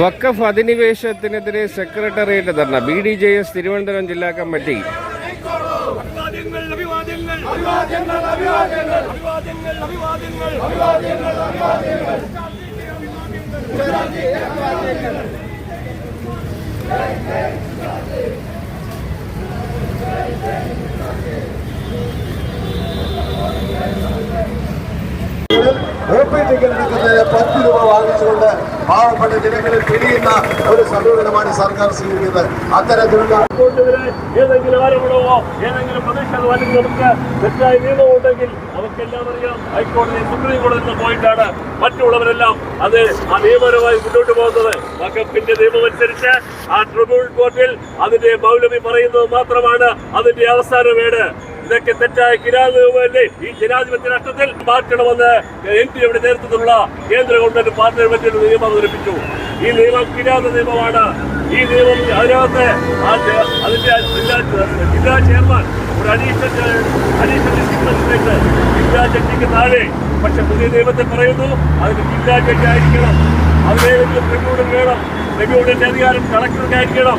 വക്കഫ് അധിനിവേശത്തിനെതിരെ secretariat dharna. B D J S Thiruvananthapuram ജില്ലാ committee. O പത്ത് രൂപ പാവപ്പെട്ട ജനങ്ങളിൽ പിരിയുന്ന ഒരു സമീപനമാണ് സർക്കാർ സ്വീകരിക്കുന്നത്. അത്തരത്തിലുള്ള ഏതെങ്കിലും ആരോപണമോ ഏതെങ്കിലും പ്രതിഷേധമോ അല്ലെങ്കിൽ നമുക്ക് തെറ്റായ നിയമമുണ്ടെങ്കിൽ നമുക്കെല്ലാം അറിയാം ഹൈക്കോടതി സുപ്രീം കോടതിയിൽ പോയിട്ടാണ് മറ്റുള്ളവരെല്ലാം അത് ആ നിയമപരമായി മുന്നോട്ട് പോകുന്നത്. വകപ്പിന്റെ നിയമം അനുസരിച്ച് ആ ട്രിബ്യൂണൽ കോർട്ടിൽ അതിന്റെ മൗലവി പറയുന്നത് മാത്രമാണ് അതിന്റെ അവസാന വീട്. ഇതൊക്കെ തെറ്റായ കിരാതല്ലേ ഈ ജനാധിപത്യ രാഷ്ട്രത്തിൽ മാറ്റണമെന്ന് എൻ പി എയുടെ നേതൃത്വത്തിലുള്ള കേന്ദ്ര ഗവൺമെന്റ് പാർലമെന്റിൽ നിയമം അവതരിപ്പിച്ചു. ഈ നിയമം കിരാത നിയമമാണ്. ഈ നിയമം അതിനകത്ത് അതിന്റെ ജില്ലാ ജില്ലാ ചെയർമാൻ ഒരു അഡീഷണൽ അഡീഷണൽ ജില്ലാ ജഡ്ജിക്ക് താഴെ പക്ഷെ പുതിയ നിയമത്തിൽ പറയുന്നു അതിന് ജില്ലാ ജഡ്ജി ആയിരിക്കണം. അതിലേതെങ്കിലും ട്രിബ്യൂണൽ വേണം. ട്രിബ്യൂണലിന്റെ അധികാരം കളക്ടർക്കായിരിക്കണം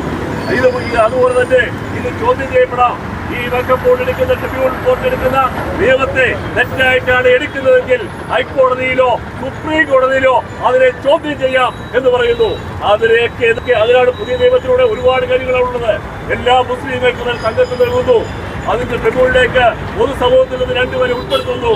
ഇത് ഈ- അതുപോലെ തന്നെ ഇത് ചോദ്യം ചെയ്യപ്പെടാം. ഈ വക്കം ബോർഡ് എടുക്കുന്ന ട്രിബ്യൂണൽ കോർട്ട് എടുക്കുന്ന നിയമത്തെ തെറ്റായിട്ടാണ് എടുക്കുന്നതെങ്കിൽ ഹൈക്കോടതിയിലോ സുപ്രീം കോടതിയിലോ അതിനെ ചോദ്യം ചെയ്യാം എന്ന് പറയുന്നു അതിലേക്ക് അതിനാണ് പുതിയ നിയമത്തിലൂടെ ഒരുപാട് കാര്യങ്ങളുള്ളത് എല്ലാ മുസ്ലിം സംഘത്തിൽ നൽകുന്നു അതിന്റെ ട്രിബ്യൂണലിലേക്ക് പൊതുസമൂഹത്തിൽ നിന്ന് രണ്ടുപേരെ ഉൾപ്പെടുത്തുന്നു.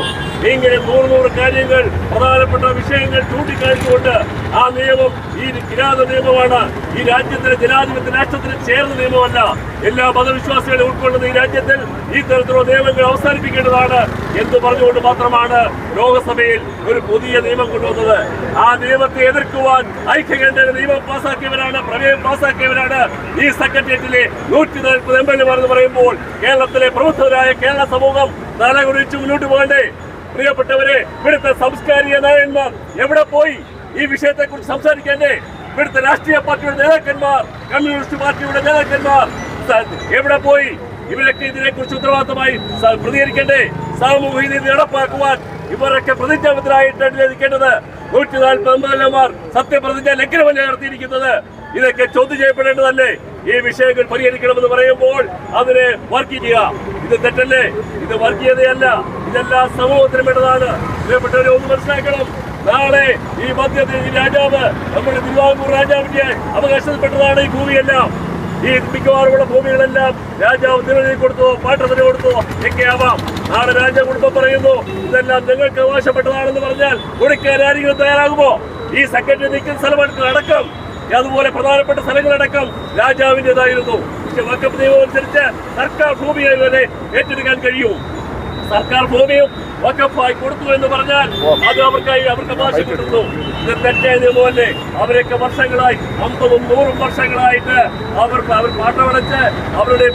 ഇങ്ങനെ നൂറ് നൂറ് കാര്യങ്ങൾ പ്രധാനപ്പെട്ട വിഷയങ്ങൾ ചൂണ്ടിക്കാണിച്ചുകൊണ്ട് ആ നിയമം ഈ കിരാത നിയമമാണ്. ഈ രാജ്യത്തിലെ ജനാധിപത്യ രാഷ്ട്രത്തിന് ചേർന്ന നിയമമല്ല. എല്ലാ മതവിശ്വാസികളെയും ഉൾക്കൊള്ളുന്ന ഈ രാജ്യത്തിൽ ഈ തരത്തിലുള്ള നിയമങ്ങൾ അവസാനിപ്പിക്കേണ്ടതാണ് എന്ന് പറഞ്ഞുകൊണ്ട് മാത്രമാണ് ലോകസഭയിൽ ഒരു പുതിയ നിയമം കൊണ്ടുവന്നത്. ആ നിയമത്തെ എതിർക്കുവാൻ ഐക്യകണ്ഠേന നിയമം പാസാക്കിയവരാണ് പ്രമേയം പാസാക്കിയവരാണ് ഈ സെക്രട്ടേറിയറ്റിലെ നൂറ്റി നാൽപ്പത് എം എൽ എന്ന് പറയുമ്പോൾ കേരളത്തിലെ പ്രബുദ്ധരായ കേരള സമൂഹം നാളെ കുറിച്ച് മുന്നോട്ട് പോകണ്ടേ? പ്രിയപ്പെട്ടവരെ ഇവിടുത്തെ സാംസ്കാരിക നായകന്മാർ എവിടെ പോയി? ഈ വിഷയത്തെ കുറിച്ച് സംസാരിക്കണ്ടേ? ഇവിടുത്തെ രാഷ്ട്രീയ പാർട്ടിയുടെ നേതാക്കന്മാർ കമ്മ്യൂണിസ്റ്റ് പാർട്ടിയുടെ നേതാക്കന്മാർ എവിടെ പോയി? ഇവരൊക്കെ ഇതിനെ കുറിച്ച് ഉത്തരവാദിത്തമായി പ്രതികരിക്കണ്ടേ? സാമൂഹിക നീതി നടപ്പാക്കുവാൻ ഇവരൊക്കെ പ്രതിജ്ഞാബദ്ധരായിട്ടാണ് ലഭിക്കേണ്ടത് നൂറ്റി നാൽപ്പത് എം എൽ എമാർ സത്യപ്രതിജ്ഞ ലംഘനമല്ല നടത്തിയിരിക്കുന്നത്? ഇതൊക്കെ ചോദ്യം ചെയ്യപ്പെടേണ്ടതല്ലേ? ഈ വിഷയങ്ങൾ പരിഹരിക്കണമെന്ന് പറയുമ്പോൾ അതിനെ വർക്ക് ചെയ്യുക. ഇത് തെറ്റല്ലേ? ഇത് വർഗീയതയല്ല ഇതെല്ലാം സമൂഹത്തിനും വേണ്ടതാണ് പ്രിയപ്പെട്ടവരെ ഒന്ന് മനസ്സിലാക്കണം. നാളെ ഈ മധ്യത്തിൽ രാജാവ് നമ്മുടെ തിരുവാങ്കൂർ രാജാവിന്റെ അവകാശപ്പെട്ടതാണ് ഈ ഭൂമിയെല്ലാം. ഈ മിക്കവാറുമുള്ള ഭൂമികളെല്ലാം രാജാവ് നിലനിൽ കൊടുത്തു പാട്ടത്തിന് കൊടുത്തു ഒക്കെ ആവാം. നാളെ രാജകുടുംബം പറയുന്നു ഇതെല്ലാം നിങ്ങൾക്ക് അവകാശപ്പെട്ടതാണെന്ന് പറഞ്ഞാൽ കൊടുക്കാൻ ആരെങ്കിലും തയ്യാറാകുമോ? ഈ സെക്രട്ടറി നിൽക്കുന്ന സ്ഥലമെടുക്കുന്ന അടക്കം. അതുപോലെ പ്രധാനപ്പെട്ട സ്ഥലങ്ങളടക്കം രാജാവിന്റെതായിരുന്നു. പക്ഷെ വക്കപ്പ് നിയമം അനുസരിച്ച് സർക്കാർ ഭൂമിയായി വരെ ഏറ്റെടുക്കാൻ കഴിയും. സർക്കാർ ഭൂമിയും വക്കഫായി കൊടുത്തു എന്ന് പറഞ്ഞാൽ അത് അവർക്കായി അവർക്ക് അവകാശപ്പെട്ടിരുന്നു ഇത് തെറ്റായ നിയമമല്ലേ? അവരൊക്കെ വർഷങ്ങളായി അമ്പതും നൂറും വർഷങ്ങളായിട്ട് അവർ അവർ പാട്ടമടച്ച് അവരുടെ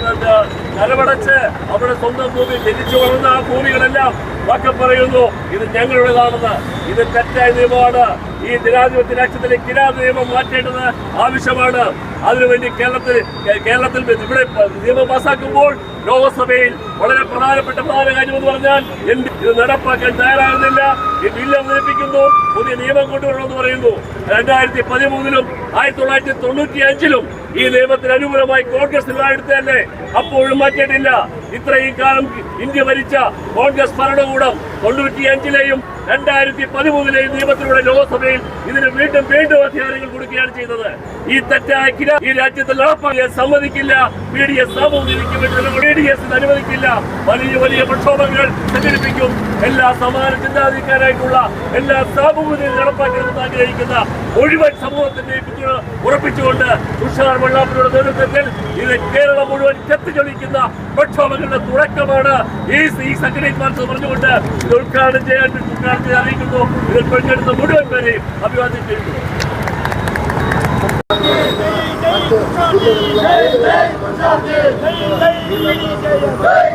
നിലവടച്ച് അവരുടെ സ്വന്തം ഭൂമി ജനിച്ചു വളർന്ന ആ ഭൂമികളെല്ലാം വക്കം പറയുന്നു ഇത് ഞങ്ങളുടേതാണെന്ന്. ഇത് തെറ്റായ നിയമമാണ്. ഈ ജനാധിപത്യ രാഷ്ട്രത്തിലെ കിരാത നിയമം മാറ്റേണ്ടത് ആവശ്യമാണ്. അതിനുവേണ്ടി കേരളത്തിൽ കേരളത്തിൽ ഇവിടെ നിയമം പാസാക്കുമ്പോൾ ലോകസഭയിൽ വളരെ പ്രധാനപ്പെട്ട പ്രധാന കാര്യം എന്ന് പറഞ്ഞാൽ ഇത് നടപ്പാക്കാൻ തയ്യാറാകുന്നില്ല. ഈ ബില്ല് അവതരിപ്പിക്കുന്നു. പുതിയ നിയമം കൊണ്ടുവരണമെന്ന് പറയുന്നു. രണ്ടായിരത്തി പതിമൂന്നിലും ആയിരത്തി തൊള്ളായിരത്തി തൊണ്ണൂറ്റി അഞ്ചിലും ഈ നിയമത്തിന് അനുകൂലമായി കോൺഗ്രസ് നിലപാടെടുത്തതല്ലേ അപ്പോഴും മാറ്റിയിട്ടില്ല. ഇത്രയും കാലം ഇന്ത്യ ഭരിച്ച കോൺഗ്രസ് ഭരണകൂടം തൊണ്ണൂറ്റി അഞ്ചിലെയും രണ്ടായിരത്തി പതിമൂന്നിലെയും നിയമത്തിലൂടെ ലോക്സഭയിൽ ഇതിന് വീണ്ടും വീണ്ടും അധികാരങ്ങൾ കൊടുക്കുകയാണ് ചെയ്തത്. ഈ തെറ്റായ ഈ രാജ്യത്തിൽ നടപ്പാക്കാൻ സമ്മതിക്കില്ല. ബി ഡി എസ് സാമൂഹിക അനുവദിക്കില്ല. വലിയ വലിയ പ്രക്ഷോഭങ്ങൾ സംഘടിപ്പിക്കും എല്ലാ സമാന ചിന്താധികാരായിട്ടുള്ള എല്ലാ സാമൂഹ്യത്തിൽ നടപ്പാക്കണമെന്ന് ആഗ്രഹിക്കുന്ന മുഴുവൻ സമൂഹത്തിന്റെ പിന്തുണ ഉറപ്പിച്ചുകൊണ്ട് തുഷാർ വെള്ളാപ്പുരയുടെ നേതൃത്വത്തിൽ ഇത് കേരളം മുഴുവൻ കത്തിച്ചൊളിക്കുന്ന പ്രക്ഷോഭങ്ങളുടെ തുടക്കമാണ് ഈ ഈ മാർച്ച് പറഞ്ഞുകൊണ്ട് ഇത് ഉദ്ഘാടനം ചെയ്യാൻ ഉദ്ഘാടനം ചെയ്യാൻ അറിയിക്കുന്നു ഇതിൽ പങ്കെടുത്ത മുഴുവൻ പേരെയും അഭിവാദ്യം ചെയ്യുന്നു Hey!